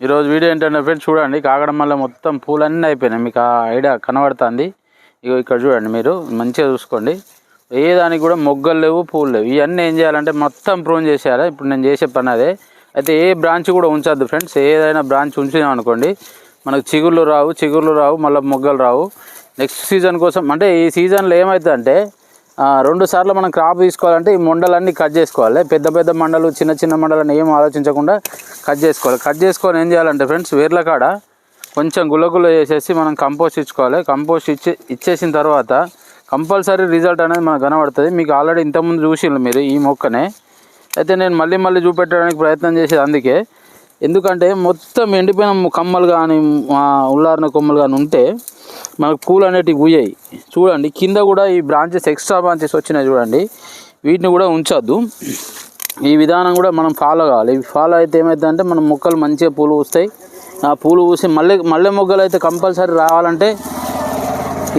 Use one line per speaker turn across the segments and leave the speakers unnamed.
ఈరోజు వీడియో ఏంటంటే ఫ్రెండ్స్ చూడండి కాగడం వల్ల మొత్తం పూలన్నీ అయిపోయినాయి. మీకు ఆ ఐడియా కనబడుతుంది. ఇగో ఇక్కడ చూడండి మీరు మంచిగా చూసుకోండి. ఏ దానికి కూడా మొగ్గలు లేవు పూలు లేవు. ఇవన్నీ ఏం చేయాలంటే మొత్తం ప్రూన్ చేసేయాలి. ఇప్పుడు నేను చేసే పని అదే. అయితే ఏ బ్రాంచ్ కూడా ఉంచద్దు ఫ్రెండ్స్. ఏదైనా బ్రాంచ్ ఉంచినాం అనుకోండి మనకు చిగుర్లు రావు చిగుర్లు రావు మళ్ళీ మొగ్గలు రావు. నెక్స్ట్ సీజన్ కోసం అంటే ఈ సీజన్లో ఏమవుతుందంటే రెండు సార్లు మనం క్రాప్ తీసుకోవాలంటే ఈ మండలన్నీ కట్ చేసుకోవాలి. పెద్ద పెద్ద మండలు చిన్న చిన్న మండలని ఏం ఆలోచించకుండా కట్ చేసుకోవాలి. కట్ చేసుకొని ఏం చేయాలంటే ఫ్రెండ్స్ వేర్ల కాడ కొంచెం గులగుల చేసేసి మనం కంపోస్ట్ ఇచ్చుకోవాలి. కంపోస్ట్ ఇచ్చే ఇచ్చేసిన తర్వాత కంపల్సరీ రిజల్ట్ అనేది మనకు కనబడుతుంది. మీకు ఆల్రెడీ ఇంతకుముందు చూసిండ్రు మీరు ఈ మొక్కనే. అయితే నేను మళ్ళీ మళ్ళీ చూపెట్టడానికి ప్రయత్నం చేసేది అందుకే. ఎందుకంటే మొత్తం ఎండిపోయిన కమ్మలు కానీ ఉల్లారిన కొమ్మలు కానీ ఉంటే మనకు పూలు అనేటివి పూయాయి. చూడండి కింద కూడా ఈ బ్రాంచెస్ ఎక్స్ట్రా బ్రాంచెస్ వచ్చినాయి చూడండి. వీటిని కూడా ఉంచొద్దు. ఈ విధానం కూడా మనం ఫాలో కావాలి. ఇవి ఫాలో అయితే ఏమవుతుందంటే మన మొక్కలు మంచిగా పూలు పూస్తాయి. ఆ పూలు పూసి మళ్ళీ మల్లె మొగ్గలు అయితే కంపల్సరీ రావాలంటే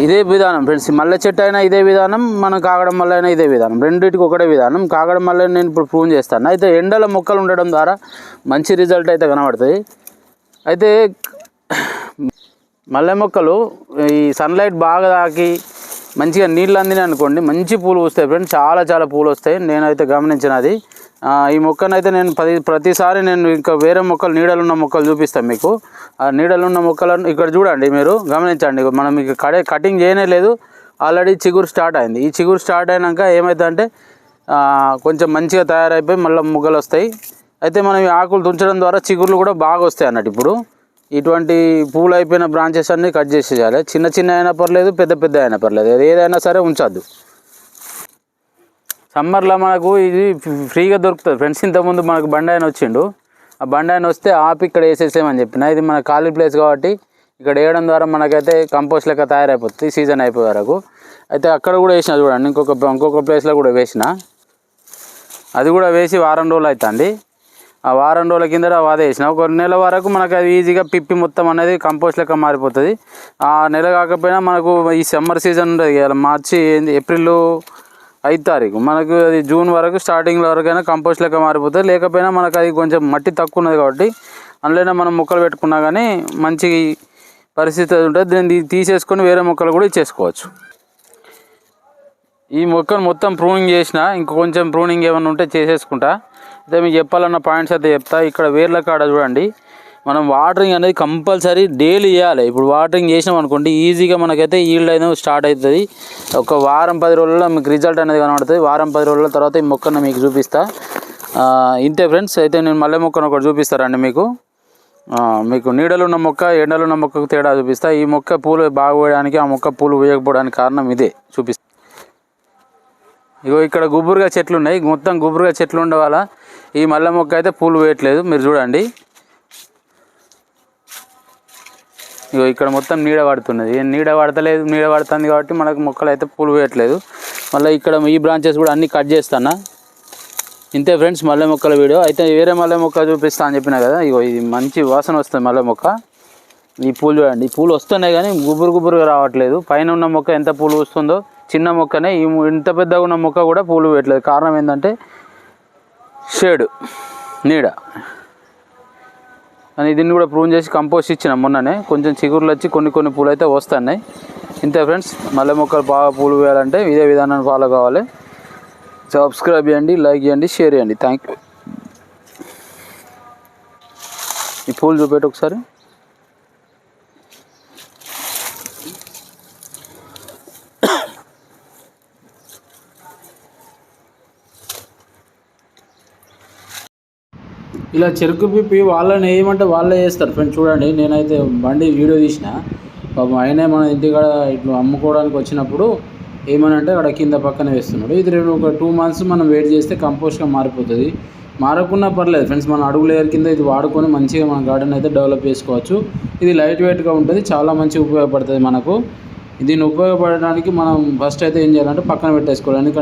ఇదే విధానం ఫ్రెండ్స్. మల్లె చెట్టు అయినా ఇదే విధానం మనం కాగడం మల్ల అయినా ఇదే విధానం. రెండింటికి ఒకటే విధానం. కాగడం మల్ల నేను ఇప్పుడు ప్రూవ్ చేస్తాను. అయితే ఎండల మొక్కలు ఉండడం ద్వారా మంచి రిజల్ట్ అయితే కనబడుతుంది అయితే మల్లె మొక్కలు ఈ సన్లైట్ బాగా తాకి మంచిగా నీళ్ళు అందినాయి అనుకోండి మంచి పూలు వస్తాయి ఫ్రెండ్స్. చాలా చాలా పూలు వస్తాయి. నేనైతే గమనించినది. ఈ మొక్కనైతే నేను ప్రతి ప్రతిసారి నేను ఇంకా వేరే మొక్కలు నీడలున్న మొక్కలు చూపిస్తాను మీకు. ఆ నీడలున్న మొక్కలను ఇక్కడ చూడండి మీరు గమనించండి. మనం ఇక కడే కటింగ్ చేయనే లేదు. ఆల్రెడీ చిగురు స్టార్ట్ అయింది. ఈ చిగురు స్టార్ట్ అయినాక ఏమవుతుందంటే కొంచెం మంచిగా తయారైపోయి మళ్ళీ ముగ్గలు వస్తాయి. అయితే మనం ఈ ఆకులు తుంచడం ద్వారా చిగుర్లు కూడా బాగా వస్తాయి అన్నట్టు ఇప్పుడు. ఇటువంటి పూలు అయిపోయిన బ్రాంచెస్ అన్నీ కట్ చేసేయాలి. చిన్న చిన్న అయినా పర్లేదు పెద్ద పెద్ద అయినా పర్లేదు. అది ఏదైనా సరే ఉంచద్దు. సమ్మర్లో మనకు ఇది ఫ్రీగా దొరుకుతుంది. ఫ్రెండ్స్ ఇంతకుముందు మనకు బండి ఆయన వచ్చిండు. ఆ బండి ఆయన వస్తే ఆపి ఇక్కడ వేసేసామని చెప్పిన. ఇది మన ఖాళీ ప్లేస్ కాబట్టి ఇక్కడ వేయడం ద్వారా మనకైతే కంపోస్ట్ లెక్క తయారైపోతుంది సీజన్ అయిపోయే వరకు. అయితే అక్కడ కూడా వేసిన చూడండి ఇంకొక ఇంకొక ప్లేస్లో కూడా వేసిన. అది కూడా వేసి వారం రోజులు అవుతుంది ఆ వారం రోజుల కింద వాద వేసిన. ఒక నెల వరకు మనకు అది ఈజీగా పిప్పి మొత్తం అనేది కంపోస్ట్ లెక్క మారిపోతుంది. ఆ నెల కాకపోయినా మనకు ఈ సమ్మర్ సీజన్ ఉంటుంది కదా మార్చి ఏంది, ఏప్రిల్ ఐదు తారీఖు. మనకు అది జూన్ వరకు స్టార్టింగ్ వరకైనా కంపోస్ట్ లెక్క మారిపోతుంది. లేకపోయినా మనకు అది కొంచెం మట్టి తక్కువ ఉన్నది కాబట్టి అందులోనే మనం మొక్కలు పెట్టుకున్నా కానీ మంచి పరిస్థితి ఉంటుంది. దీన్ని తీసేసుకొని వేరే మొక్కలు కూడా ఇచ్చేసుకోవచ్చు. ఈ మొక్కను మొత్తం ప్రూనింగ్ చేసిన ఇంకొంచెం ప్రూనింగ్ ఏమైనా ఉంటే చేసేసుకుంటా. అయితే మీకు చెప్పాలన్న పాయింట్స్ అయితే చెప్తా. ఇక్కడ వేర్ల కాడ చూడండి. మనం వాటరింగ్ అనేది కంపల్సరీ డైలీ చేయాలి. ఇప్పుడు వాటరింగ్ చేసినాం అనుకోండి ఈజీగా మనకైతే ఈల్డ్ అనేది స్టార్ట్ అవుతుంది. ఒక వారం పది రోజుల్లో మీకు రిజల్ట్ అనేది కనబడుతుంది. వారం పది రోజుల తర్వాత ఈ మొక్కను మీకు చూపిస్తా. ఇంతే ఫ్రెండ్స్ అయితే నేను మల్లె మొక్కను ఒకటి చూపిస్తారండి మీకు. మీకు నీడలున్న మొక్క ఎండలున్న మొక్కకు తేడా చూపిస్తా. ఈ మొక్క పూలు బాగోయడానికి ఆ మొక్క పూలు వేయకపోవడానికి కారణం ఇదే. చూపిస్తా. ఇగో ఇక్కడ గుబురుగా చెట్లు ఉన్నాయి. మొత్తం గుబురుగా చెట్లు ఉండడం వల్ల ఈ మల్లె మొక్క అయితే పూలు వేయట్లేదు. మీరు చూడండి. ఇగో ఇక్కడ మొత్తం నీడ పడుతున్నది. నీడ పడతలేదు నీడ పడుతుంది కాబట్టి మనకు మొక్కలు అయితే పూలు వేయట్లేదు మళ్ళీ ఇక్కడ ఈ బ్రాంచెస్ కూడా అన్నీ కట్ చేస్తానా ఇంతే ఫ్రెండ్స్ మల్లె మొక్కల వీడియో అయితే వేరే మల్లె మొక్క చూపిస్తా అని చెప్పిన కదా ఇగో ఇది మంచి వాసన వస్తుంది మల్లె మొక్క. ఈ పూలు చూడండి. ఈ పూలు వస్తున్నాయి కానీ గుబురు గుబురుగా రావట్లేదు. పైన ఉన్న మొక్క ఎంత పూలు వస్తుందో చిన్న మొక్కనే ఈ ఇంత పెద్దగా ఉన్న మొక్క కూడా పూలు వేయట్లేదు కారణం ఏంటంటే షేడ్ నీడ. అని దీన్ని కూడా ప్రూవ్ చేసి కంపోస్ట్ ఇచ్చిన మొన్ననే. కొంచెం చిగురులు వచ్చి కొన్ని కొన్ని పూలు అయితే వస్తున్నాయి. ఇంతే ఫ్రెండ్స్ మల్లె మొక్కలు బాగా పూలు వేయాలంటే ఇదే విధానాన్ని ఫాలో కావాలి. సబ్స్క్రైబ్ చేయండి లైక్ చేయండి షేర్ చేయండి. థ్యాంక్ యూ ఈ పూలు చూపెట్టు ఒకసారి. ఇలా చెరుకు పిప్పి వాళ్ళని ఏమంటే వాళ్ళే చేస్తారు. ఫ్రెండ్స్ చూడండి నేనైతే బండి వీడియో తీసిన. పాపం ఆయనే మన ఇంటికాడ ఇట్లా అమ్ముకోవడానికి వచ్చినప్పుడు ఏమనంటే అక్కడ కింద పక్కన వేస్తున్నాడు. ఇది రెండు ఒక టూ మంత్స్ మనం వెయిట్ చేస్తే కంపోస్ట్గా మారిపోతుంది. మారకున్నా పర్లేదు ఫ్రెండ్స్ మన అడుగు లేయర్ కింద ఇది వాడుకొని మంచిగా మన గార్డెన్ అయితే డెవలప్ చేసుకోవచ్చు. ఇది లైట్ వెయిట్గా ఉంటుంది చాలా మంచిగా ఉపయోగపడుతుంది మనకు. దీన్ని ఉపయోగపడడానికి మనం ఫస్ట్ అయితే ఏం చేయాలంటే పక్కన పెట్టేసుకోవాలి. ఎందుకంటే